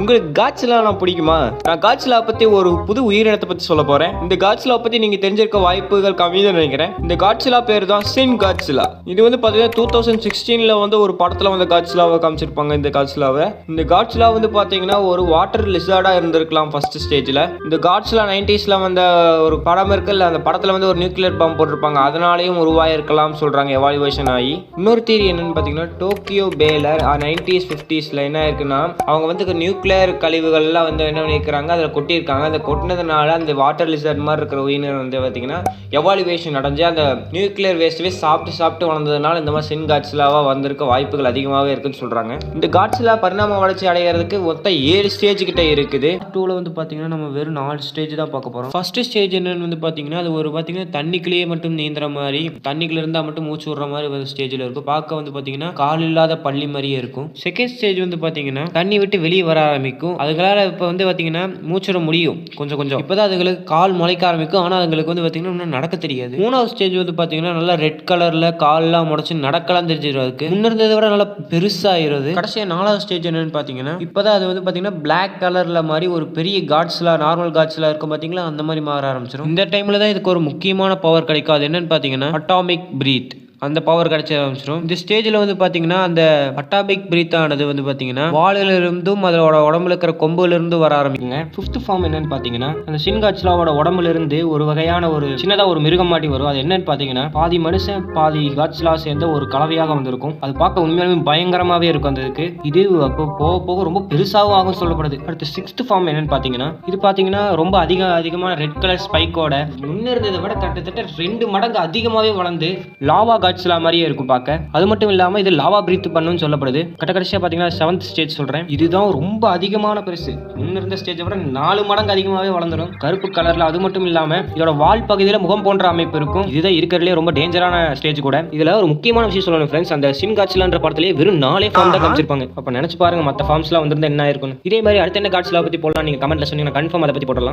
உங்களுக்கு காட்சிலாம் பிடிக்குமா? நான் காட்சிலா பத்தி ஒரு புது உயிரினத்தை பத்தி சொல்ல போறேன். இந்த காட்சிலா பத்தி நீங்க தெரிஞ்சிருக்க வாய்ப்புகள் கம்மி தான் நினைக்கிறேன். இந்த காட்சிலா பேர் தான் சின் காட்சிலா இது வந்து பாத்தீங்கன்னா டூ தௌசண்ட் சிக்ஸ்டீன்ல வந்து ஒரு படத்துல வந்து காட்சிலாவை காமிச்சிருப்பாங்க இந்த காட்சிலாவை இந்த காட்சிலா வந்து பாத்தீங்கன்னா ஒரு வாட்டர் லிசார்டா இருந்திருக்கலாம் ஃபர்ஸ்ட் ஸ்டேஜ்ல இந்த காட்சிலா நைன்டிஸ்ல வந்த ஒரு படம் இருக்குல்ல அந்த படத்துல வந்து ஒரு நியூக்ளியர் பாம்பு போட்டிருப்பாங்க. அதனாலையும் உருவாயிருக்கலாம் சொல்றாங்க எவாலுவேஷன் ஆகி. இன்னொரு தீரி என்னன்னு பாத்தீங்கன்னா டோக்கியோ பேலர் நைன்டிஸ் ஃபிஃப்டிஸ்ல என்ன இருக்குன்னா அவங்க வந்து நியூக்ளியர் கழிவுகள்லாம் வந்து என்ன பண்ணியிருக்கிறாங்க அதில் கொட்டியிருக்காங்க. அந்த கொட்டினதுனால அந்த வாட்டர் லிசர்ட் மாதிரி இருக்கிற உயிரினர் வந்து பார்த்தீங்கன்னா எவாலுவேஷன் அடைஞ்சு அந்த நியூக்ளியர் வேஸ்ட்டவே சாப்பிட்டு சாப்பிட்டு வளர்ந்ததுனால இந்த மாதிரி சின் காட்சிலாவாக வந்திருக்க வாய்ப்புகள் அதிகமாகவே இருக்குன்னு சொல்கிறாங்க இந்த காட்சிலா பரிணாம வளர்ச்சி அடைகிறதுக்கு மொத்தம் ஏழு ஸ்டேஜ் கிட்ட இருக்குது. டூவில் வந்து பார்த்தீங்கன்னா நம்ம வெறும் நாலு ஸ்டேஜ் தான் பார்க்க போகிறோம் ஃபர்ஸ்ட் ஸ்டேஜ் என்னன்னு வந்து பார்த்தீங்கன்னா அது ஒரு பார்த்தீங்கன்னா தண்ணிக்குள்ளேயே மட்டும் நீந்துற மாதிரி தண்ணிக்குள்ள இருந்தால் மட்டும் மூச்சு விடுற மாதிரி ஒரு ஸ்டேஜில் இருக்கும். பார்க்க வந்து பார்த்தீங்கன்னா கால் இல்லாத பள்ளி மாதிரியே இருக்கும். செகண்ட் ஸ்டேஜ் வந்து பார்த்தீங்கன்னா தண்ணி விட்டு வெளியே வர ஆரம்பிக்கும். அதுகளால் இப்போ வந்து பார்த்தீங்கன்னா மூச்சுட முடியும். கொஞ்சம் கொஞ்சம். இப்போ தான் அதுங்களுக்கு கால் முளைக்க ஆரம்பிக்கும். ஆனால் அதுங்களுக்கு வந்து பார்த்தீங்கன்னா இன்னும் நடக்க தெரியாது. மூணாவது ஸ்டேஜ் வந்து பார்த்தீங்கன்னா நல்லா ரெட் கலரில் கால்லாம் முளைச்சு நடக்கலாம் தெரிஞ்சிடும் அதுக்கு. முன்ன இருந்ததை விட நல்லா பெருசாகிடுது கடைசியாக நாலாவது ஸ்டேஜ் என்னன்னு பார்த்தீங்கன்னா இப்போ தான் அது வந்து பார்த்தீங்கன்னா பிளாக் கலரில் மாதிரி ஒரு பெரிய காட்ஸ்லாம் நார்மல் காட்ஸ்லாம் இருக்கும் பார்த்தீங்களா அந்த மாதிரி மாற ஆரம்பிச்சிடும் இந்த டைமில் தான் இதுக்கு ஒரு முக்கியமான பவர் கிடைக்கும். அது என்னன்னு பார்த்தீங்கன்னா அட்டாமிக் பிரீத் அந்த பவர் கிடைச்ச ஆரம்பிச்சிடும் இந்த ஸ்டேஜில் வந்து பார்த்தீங்கன்னா அந்த அட்டாபிக் பிரீத் ஆனது வந்து பார்த்தீங்கன்னா வாலில் இருந்தும் அதோட உடம்புல இருக்கிற கொம்புல இருந்து வர ஆரம்பிக்குங்க. ஃபிஃப்த் ஃபார்ம் என்னன்னு பார்த்தீங்கன்னா அந்த சின்காட்சிலாவோட உடம்புல இருந்து ஒரு வகையான ஒரு சின்னதாக ஒரு மிருகம் மாட்டி வரும். அது என்னன்னு பார்த்தீங்கன்னா பாதி மனுஷன் பாதி காட்சிலா சேர்ந்த ஒரு கலவையாக வந்திருக்கும். அது பார்க்க உண்மையாலுமே பயங்கரமாகவே இருக்கும் அந்த இதுக்கு. இது அப்போ போக போக ரொம்ப பெருசாகவும் ஆகும் சொல்லப்படுது. அடுத்து சிக்ஸ்த் ஃபார்ம் என்னன்னு பார்த்தீங்கன்னா இது பார்த்தீங்கன்னா ரொம்ப அதிக அதிகமான ரெட் கலர் ஸ்பைக்கோட முன்ன இருந்ததை விட கிட்டத்தட்ட ரெண்டு மடங்கு அதிகமாகவே வளர்ந்து லாவா காட்ஸ்லா மாதிரியே இருக்கும் பார்க்க. அது மட்டும் இல்லாமல் இது லாவா பிரீத் பண்ணுன்னு சொல்லப்படுது. கட்ட கடைசியாக பார்த்தீங்கன்னா செவன்த் ஸ்டேஜ் சொல்கிறேன் இதுதான் ரொம்ப அதிகமான பெருசு. முன்ன இருந்த ஸ்டேஜை விட நாலு மடங்கு அதிகமாகவே வளர்ந்துடும். கருப்பு கலரில் அது மட்டும் இல்லாமல் இதோட வால் பகுதியில் முகம் போன்ற அமைப்பு இருக்கும். இதுதான் இருக்கிறதுலே ரொம்ப டேஞ்சரான ஸ்டேஜ் கூட. இதில் ஒரு முக்கியமான விஷயம் சொல்லணும் ஃப்ரெண்ட்ஸ் அந்த சிம் காட்சிலான்ற படத்திலே வெறும் நாலே ஃபார்ம் தான் காமிச்சிருப்பாங்க. அப்போ நினச்சி பாருங்க மற்ற ஃபார்ம்ஸ்லாம் வந்திருந்தா என்ன இருக்கும் இதே மாதிரி அடுத்த என்ன காட்சிலா பற்றி போடலாம் நீங்கள் கமெண்ட்டில் சொன்னீங்கன்னா கன்ஃபார்ம் அதை பற்றி போடலாம்